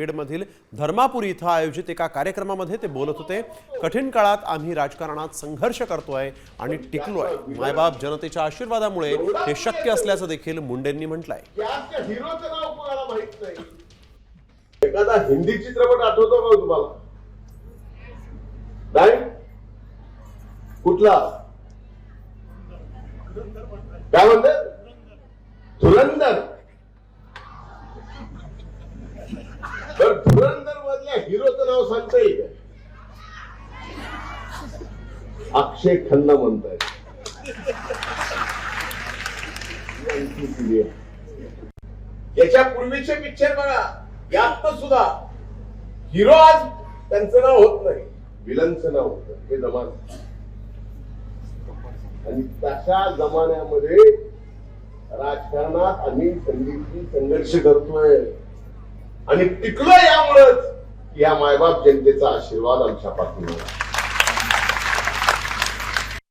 बीडमधील धर्मापुरी इथं आयोजित एका कार्यक्रमामध्ये ते बोलत होते. कठीण काळात आम्ही राजकारणात संघर्ष करतोय आणि टिकलोय. मायबाप जनतेच्या आशीर्वादामुळे हे शक्य असल्याचं देखील मुंडेंनी म्हटलंय. एखादा हिंदी चित्रपट आठवतो का हो तुम्हाला? नाही? कुठला? काय म्हणतात धुरंधर तर धुरंधर मधल्या हिरोचं नाव सांगता येईल अक्षय खन्ना म्हणताय याच्या पूर्वीचे पिक्चर बघा. यात सुद्धा हिरो आज त्यांचं नाव होत नाही. विलनचं नाव होत हे जमान. आणि तशा जमान्यामध्ये राजकारणात आम्ही संधीची संघर्ष करतोय. आणि टिकलं यामुळेच या मायबाप जनतेचा आशीर्वाद आमच्या पाठीवर